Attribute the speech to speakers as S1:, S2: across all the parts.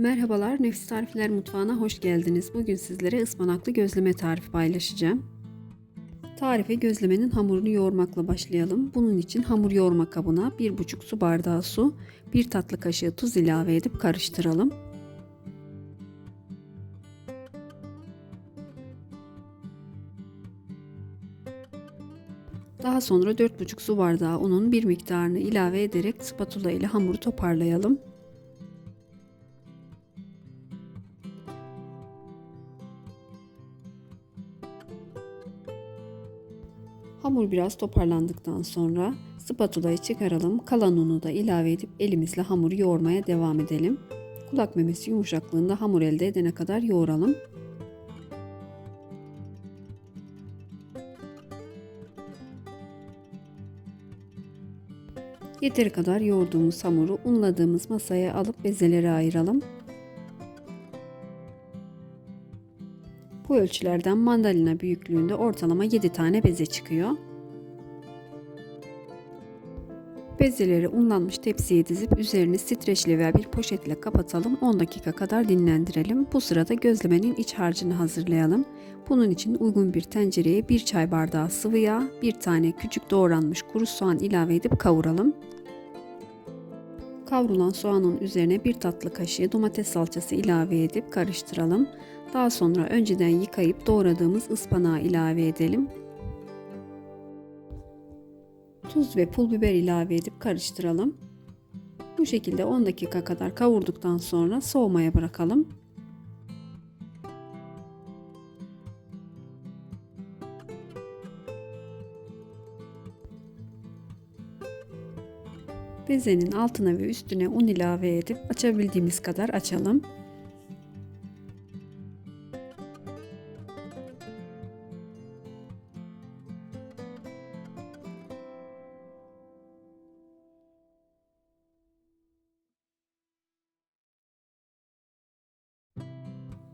S1: Merhabalar, Nefis Tarifler Mutfağı'na hoş geldiniz. Bugün sizlere ıspanaklı gözleme tarifi paylaşacağım. Tarife gözlemenin hamurunu yoğurmakla başlayalım. Bunun için hamur yoğurma kabına 1,5 su bardağı su, 1 tatlı kaşığı tuz ilave edip karıştıralım. Daha sonra 4,5 su bardağı unun bir miktarını ilave ederek spatula ile hamuru toparlayalım. Hamur biraz toparlandıktan sonra spatulayı çıkaralım. Kalan unu da ilave edip elimizle hamuru yoğurmaya devam edelim. Kulak memesi yumuşaklığında hamur elde edene kadar yoğuralım. Yeteri kadar yoğurduğumuz hamuru unladığımız masaya alıp bezelere ayıralım. Bu ölçülerden mandalina büyüklüğünde ortalama 7 tane beze çıkıyor. Bezeleri unlanmış tepsiye dizip üzerini streçli veya bir poşetle kapatalım. 10 dakika kadar dinlendirelim. Bu sırada gözlemenin iç harcını hazırlayalım. Bunun için uygun bir tencereye 1 çay bardağı sıvı yağ, 1 tane küçük doğranmış kuru soğan ilave edip kavuralım. Kavrulan soğanın üzerine bir tatlı kaşığı domates salçası ilave edip karıştıralım. Daha sonra önceden yıkayıp doğradığımız ıspanağı ilave edelim. Tuz ve pul biber ilave edip karıştıralım. Bu şekilde 10 dakika kadar kavurduktan sonra soğumaya bırakalım. Bezenin altına ve üstüne un ilave edip açabildiğimiz kadar açalım.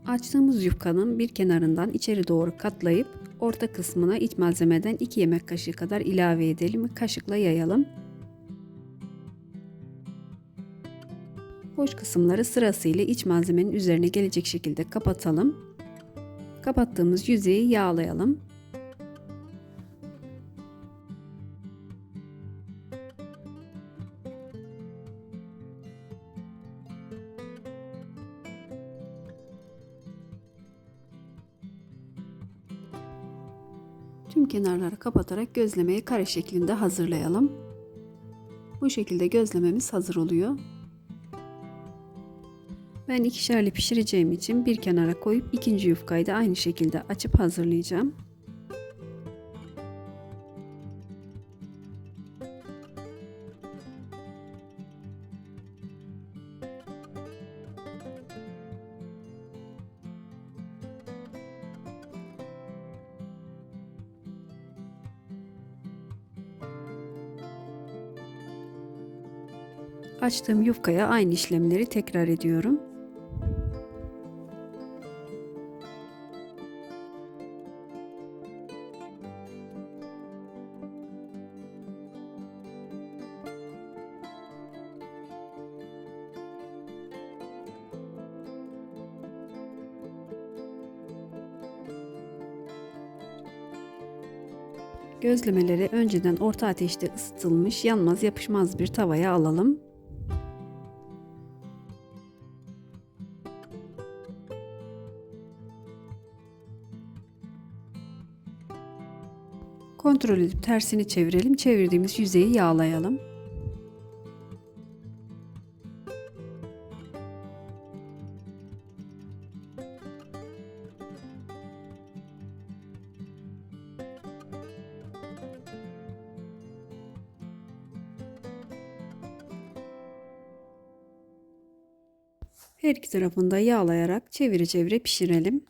S1: Açtığımız yufkanın bir kenarından içeri doğru katlayıp orta kısmına iç malzemeden 2 yemek kaşığı kadar ilave edelim ve kaşıkla yayalım. Boş kısımları sırasıyla iç malzemenin üzerine gelecek şekilde kapatalım. Kapattığımız yüzeyi yağlayalım. Tüm kenarları kapatarak gözlemeyi kare şeklinde hazırlayalım. Bu şekilde gözlememiz hazır oluyor. Ben ikişerli pişireceğim için bir kenara koyup ikinci yufkayı da aynı şekilde açıp hazırlayacağım. Açtığım yufkaya aynı işlemleri tekrar ediyorum. Gözlemeleri önceden orta ateşte ısıtılmış yanmaz yapışmaz bir tavaya alalım. Kontrol edip tersini çevirelim. Çevirdiğimiz yüzeyi yağlayalım. Her iki tarafını da yağlayarak çevire çevire pişirelim.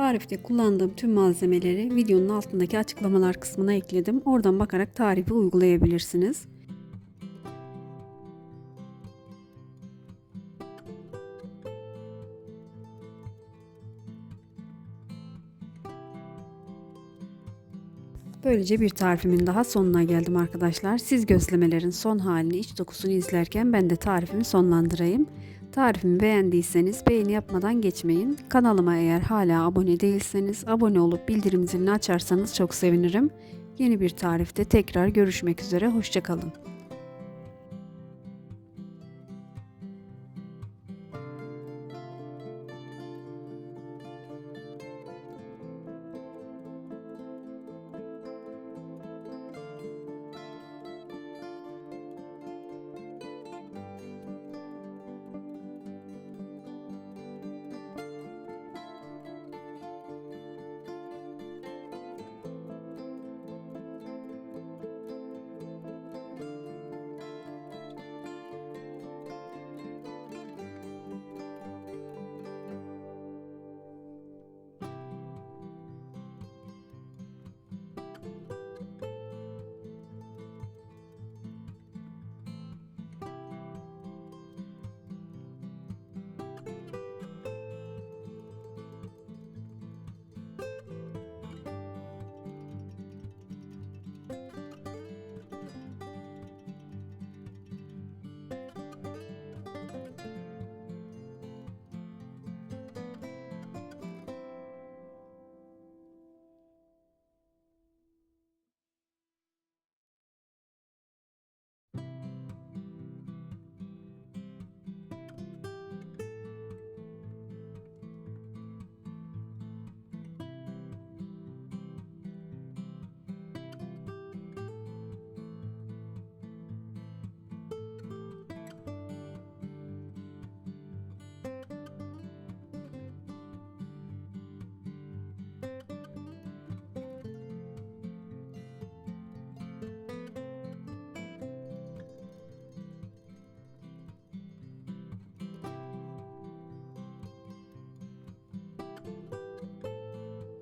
S1: Tarifte kullandığım tüm malzemeleri videonun altındaki açıklamalar kısmına ekledim. Oradan bakarak tarifi uygulayabilirsiniz. Böylece bir tarifimin daha sonuna geldim arkadaşlar. Siz gözlemelerin son halini, iç dokusunu izlerken ben de tarifimi sonlandırayım. Tarifimi beğendiyseniz beğeni yapmadan geçmeyin. Kanalıma eğer hala abone değilseniz abone olup bildirim zilini açarsanız çok sevinirim. Yeni bir tarifte tekrar görüşmek üzere. Hoşçakalın.